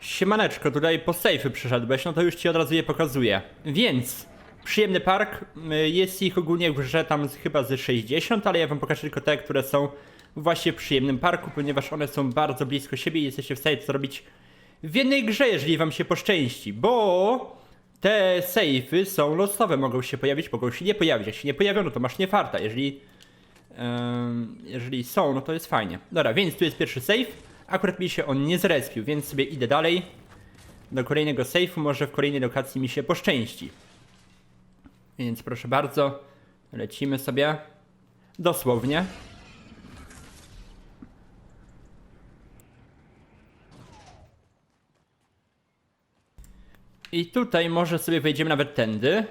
Siemaneczko, tutaj po sejfy przyszedłeś, no to już ci od razu je pokazuję. Więc, przyjemny park, y, jest ich ogólnie w grze tam chyba ze 60, ale ja wam pokażę tylko te, które są właśnie w przyjemnym parku, ponieważ one są bardzo blisko siebie i jesteście w stanie to zrobić w jednej grze, jeżeli wam się poszczęści, bo te sejfy są losowe, mogą się pojawić, mogą się nie pojawić, jak się nie pojawią, no to masz nie farta, jeżeli Ym, jeżeli są, no to jest fajnie. Dobra, więc tu jest pierwszy save. Akurat mi się on nie zrespił, więc sobie idę dalej. Do kolejnego save'u, może w kolejnej lokacji mi się poszczęści. Więc proszę bardzo, lecimy sobie. Dosłownie. I tutaj może sobie wejdziemy nawet tędy.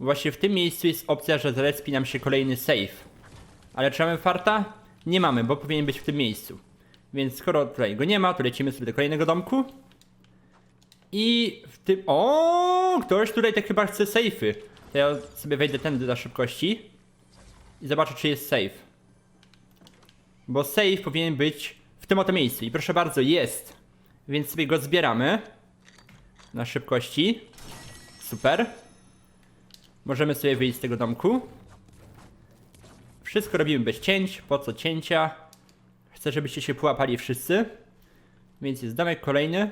Właśnie w tym miejscu jest opcja, że zrespi nam się kolejny save. Ale czy mamy farta? Nie mamy, bo powinien być w tym miejscu. Więc skoro tutaj go nie ma, to lecimy sobie do kolejnego domku. I w tym... O, Ktoś tutaj tak chyba chce safe'y. To ja sobie wejdę tędy dla szybkości. I zobaczę, czy jest safe. Bo safe powinien być w tym oto miejscu. I proszę bardzo, jest. Więc sobie go zbieramy. Na szybkości. Super. Możemy sobie wyjść z tego domku. Wszystko robimy bez cięć. Po co cięcia? Chcę, żebyście się połapali wszyscy. Więc jest domek kolejny.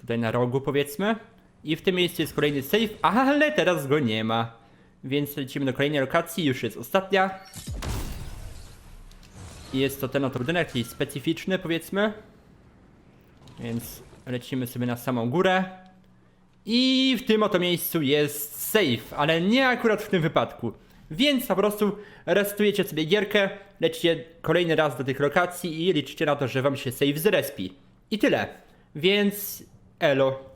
Tutaj na rogu powiedzmy. I w tym miejscu jest kolejny save, ale teraz go nie ma. Więc lecimy do kolejnej lokacji. Już jest ostatnia. I jest to ten oto budynek, jakiś specyficzny powiedzmy. Więc lecimy sobie na samą górę. I w tym oto miejscu jest safe, ale nie akurat w tym wypadku. Więc po prostu restujecie sobie gierkę, lecicie kolejny raz do tych lokacji i liczycie na to, że wam się save zrespi. I tyle. Więc elo.